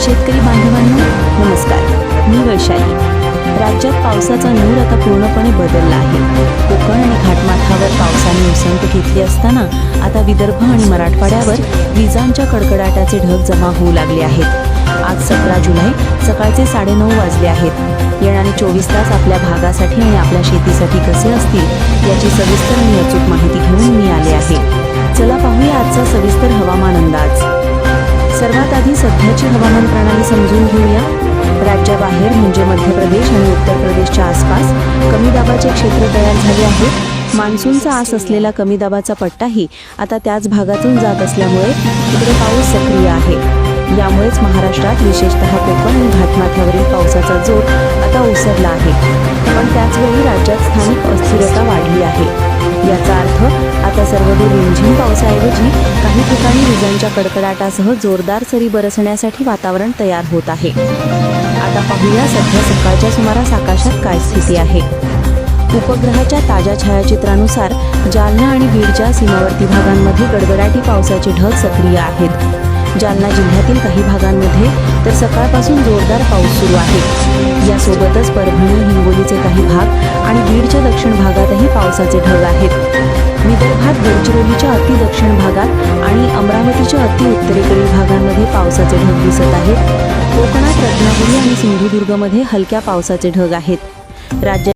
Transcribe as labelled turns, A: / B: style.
A: शेतकरी बांधवांना. नमस्कार. मी वैशाली. राज्यात पावसाचा नूर आता पूर्णपणे बदलला आहे. कोकण आणि घाटमाथावर पावसाने उसंत घेतली असताना आता विदर्भ आणि मराठवाड्यावर विजांच्या कडकडाटाचे ढग जमा होऊ लागले आहेत. आज सतरा जुलै सकाळचे साडेनऊ वाजले आहेत. येणारे चोवीस तास आपल्या भागासाठी आणि आपल्या शेतीसाठी कसे असतील याची सविस्तर आणि अचूक माहिती घेऊन मी आले आहे. चला पाहूया आजचा सविस्तर हवामान अंदाज. सर्वात आधी सध्याची हवामान प्रणाली समजून घेऊया. राज्याबाहेर म्हणजे मध्य प्रदेश आणि उत्तर प्रदेशच्या आसपास कमी दाबाचे क्षेत्र तयार झाले आहे मान्सूनचा आस असलेला कमी दाबाचा पट्टाही आता त्याच भागातून जात असल्यामुळे तिकडे पाऊस सक्रिय आहे. यामुळेच महाराष्ट्रात विशेषतः कोकण आणि घाटमाथ्यावरील पावसाचा जोर आता ओसरला आहे. पण त्याचवेळी राज्यात स्थानिक अस्थिरता वाढली आहे. याचा अर्थ आता सर्वदूर रिमझिम पावसाऐवजी काही ठिकाणी विजांच्या कडकडाटासह जोरदार सरी बरसण्यासाठी वातावरण तयार होत आहे. आता पाहूया सध्या सकाळच्या सुमारास आकाशात काय स्थिती आहे. उपग्रहाच्या ताज्या छायाचित्रानुसार जालना आणि बीडच्या सीमावर्ती भागांमध्ये गडगडाटी पावसाचे ढग सक्रिय आहेत. जालना जिल्ह्यातील काही भागांमध्ये तर सकाळपासून जोरदार पाऊस सुरू आहे. सोबतच परभणी हिंगोलीचे काही भाग आणि बीडच्या दक्षिण भागातही पावसाचे ढग आहेत. विदर्भात गडचिरोलीच्या अति दक्षिण भागात आणि अमरावतीच्या अति उत्तरेकडील भागांमध्ये पावसाचे ढग दिसत आहेत. कोकणात रत्नागिरी आणि सिंधुदुर्गमध्ये हलक्या पावसाचे ढग आहेत. राज्यात